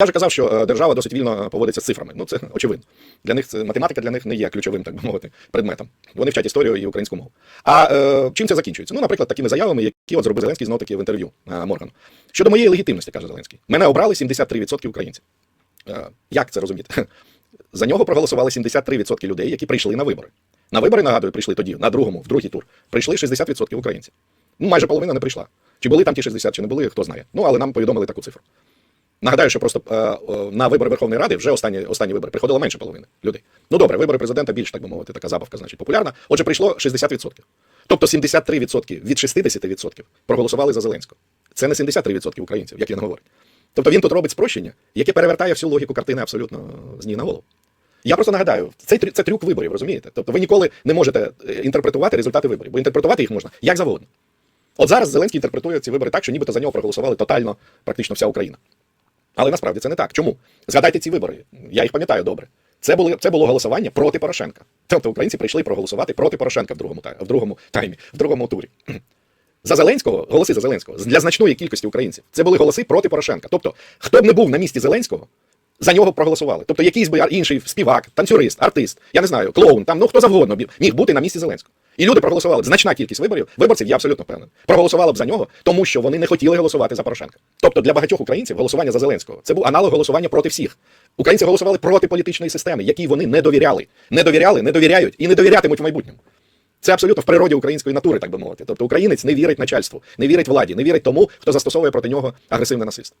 Я вже казав, що е, держава досить вільно поводиться з цифрами. Ну це очевидно. Для них це математика для них не є ключовим, так би мовити, предметом. Вони вчать історію і українську мову. А е, чим це закінчується? Ну, наприклад, такими заявами, які от зробив Зеленський знов таки в інтерв'ю е, Моргану. Щодо моєї легітимності, каже Зеленський, мене обрали 73% українців. Е, як це розуміти? За нього проголосували 73% людей, які прийшли на вибори. На вибори, нагадую, прийшли тоді, на другому, в другий тур. Прийшли 60% українців. Ну, майже половина не прийшла. Чи були там ті 60, чи не були, хто знає. Ну, але нам повідомили таку цифру. Нагадаю, що просто е, е, на вибори Верховної Ради вже останні, останні вибори приходило менше половини людей. Ну добре, вибори президента більш, так би мовити, така забавка, значить, популярна. Отже, прийшло 60%. Тобто 73% від 60% проголосували за Зеленського. Це не 73% українців, як він говорить. Тобто він тут робить спрощення, яке перевертає всю логіку картини абсолютно з ніг на голову. Я просто нагадаю, це, це трюк виборів, розумієте? Тобто ви ніколи не можете е, інтерпретувати результати виборів, бо інтерпретувати їх можна як завгодно. От зараз Зеленський інтерпретує ці вибори так, що нібито за нього проголосували тотально практично вся Україна. Але насправді це не так. Чому? Згадайте ці вибори. Я їх пам'ятаю добре. Це були це було голосування проти Порошенка. Тобто українці прийшли проголосувати проти Порошенка в другому в другому таймі, в другому турі. За Зеленського, голоси за Зеленського для значної кількості українців. Це були голоси проти Порошенка. Тобто, хто б не був на місці Зеленського, за нього проголосували. Тобто, якийсь би інший співак, танцюрист, артист, я не знаю, клоун, там ну хто завгодно міг бути на місці Зеленського. І люди проголосували. Значна кількість виборів, виборців, я абсолютно впевнений, проголосувала б за нього, тому що вони не хотіли голосувати за Порошенка. Тобто для багатьох українців голосування за Зеленського це був аналог голосування проти всіх. Українці голосували проти політичної системи, якій вони не довіряли. Не довіряли, не довіряють і не довірятимуть в майбутньому. Це абсолютно в природі української натури, так би мовити. Тобто українець не вірить начальству, не вірить владі, не вірить тому, хто застосовує проти нього агресивне насильство.